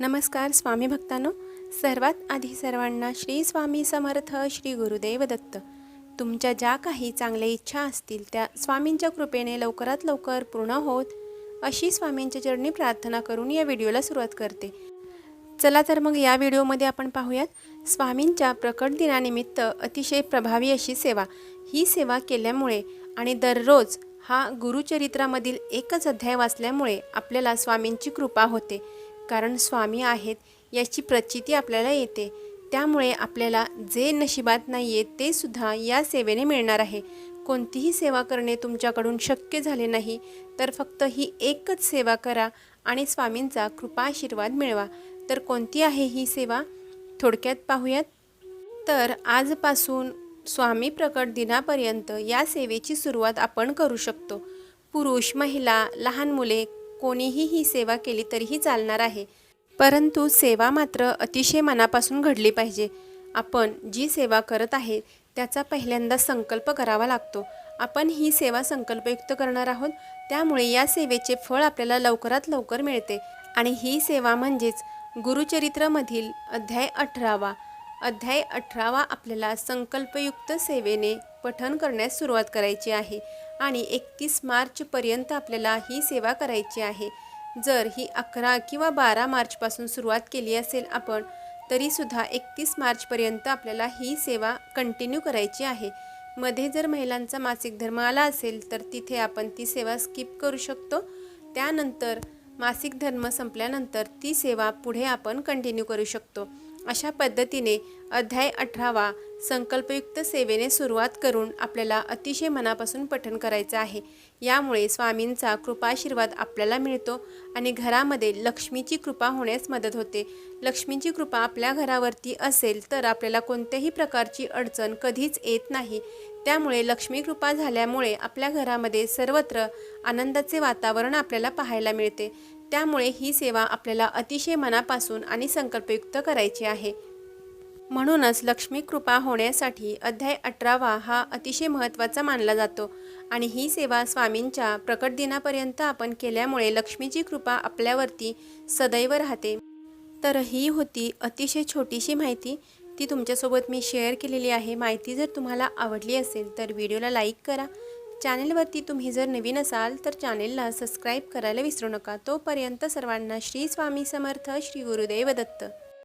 नमस्कार स्वामी भक्तांनो. सर्वात आधी सर्वांना श्री स्वामी समर्थ श्री गुरुदेव दत्त. तुमच्या ज्या काही चांगल्या इच्छा असतील त्या स्वामींच्या कृपेने लवकरात लवकर पूर्ण होत अशी स्वामींच्या चरणी प्रार्थना करून या व्हिडिओला सुरुवात करते. चला तर मग या व्हिडिओमध्ये आपण पाहूयात स्वामींच्या प्रकट दिनानिमित्त अतिशय प्रभावी अशी सेवा. ही सेवा केल्यामुळे आणि दररोज हा गुरुचरित्रामधील एकच अध्याय वाचल्यामुळे आपल्याला स्वामींची कृपा होते. कारण स्वामी आहेत याची प्रचिती आपल्याला येते. त्यामुळे आपल्याला जे नशिबात नाही आहे ते सुद्धा या सेवेने मिळणार आहे. कोणतीही सेवा करणे तुमच्याकडून शक्य झाले नाही तर फक्त ही एकच सेवा करा आणि स्वामींचा कृपा आशीर्वाद मिळवा. तर कोणती आहे ही सेवा? थोडक्यात पाहूयात. तर आजपासून स्वामी प्रकट दिनापर्यंत या सेवेची सुरुवात आपण करू शकतो. पुरुष महिला लहान मुले कोणीही ही सेवा केली तरीही चालणार आहे. परंतु सेवा मात्र अतिशय मनापासून घडली पाहिजे. आपण जी सेवा करत आहे त्याचा पहिल्यांदा संकल्प करावा लागतो. आपण ही सेवा संकल्पयुक्त करणार आहोत त्यामुळे या सेवेचे फळ आपल्याला लवकरात लवकर मिळते. आणि ही सेवा म्हणजेच गुरुचरित्रमधील अध्याय अठरावा. अध्याय अठरावा आपल्याला संकल्पयुक्त सेवेने पठन करण्यास सुरुवात करायची आहे आणि एकतीस मार्चपर्यंत आपल्याला ही सेवा करायची आहे. जर ही अकरा किंवा बारा मार्चपासून सुरुवात केली असेल आपण तरीसुद्धा एकतीस मार्चपर्यंत आपल्याला ही सेवा कंटिन्यू करायची आहे. मध्ये जर महिलांचा मासिक धर्म आला असेल तर तिथे आपण ती सेवा स्किप करू शकतो. त्यानंतर मासिक धर्म संपल्यानंतर ती सेवा पुढे आपण कंटिन्यू करू शकतो. अशा पद्धतीने अध्याय अठरावा संकल्पयुक्त सेवेने सुरुवात करून आपल्याला अतिशय मनापासून पठण करायचं आहे. यामुळे स्वामींचा कृपाशीर्वाद आपल्याला मिळतो आणि घरामध्ये लक्ष्मीची कृपा होण्यास मदत होते. लक्ष्मीची कृपा आपल्या घरावरती असेल तर आपल्याला कोणत्याही प्रकारची अडचण कधीच येत नाही. त्यामुळे लक्ष्मी कृपा झाल्यामुळे आपल्या घरामध्ये सर्वत्र आनंदाचे वातावरण आपल्याला पाहायला मिळते. त्यामुळे ही सेवा आपल्याला अतिशय मनापासून आणि संकल्पयुक्त करायची आहे. म्हणूनच लक्ष्मी कृपा होण्यासाठी अध्याय अठरावा हा अतिशय महत्त्वाचा मानला जातो आणि ही सेवा स्वामींच्या प्रकट दिनापर्यंत आपण केल्यामुळे लक्ष्मीची कृपा आपल्यावरती सदैव राहते. तर ही होती अतिशय छोटीशी माहिती. ती तुमच्यासोबत मी शेअर केलेली आहे. माहिती जर तुम्हाला आवडली असेल तर व्हिडिओला लाईक करा. चॅनेलवरती तुम्ही जर नवीन असाल तर चॅनेलला सबस्क्राईब करायला विसरू नका. तोपर्यंत सर्वांना श्री स्वामी समर्थ श्री गुरुदेव दत्त.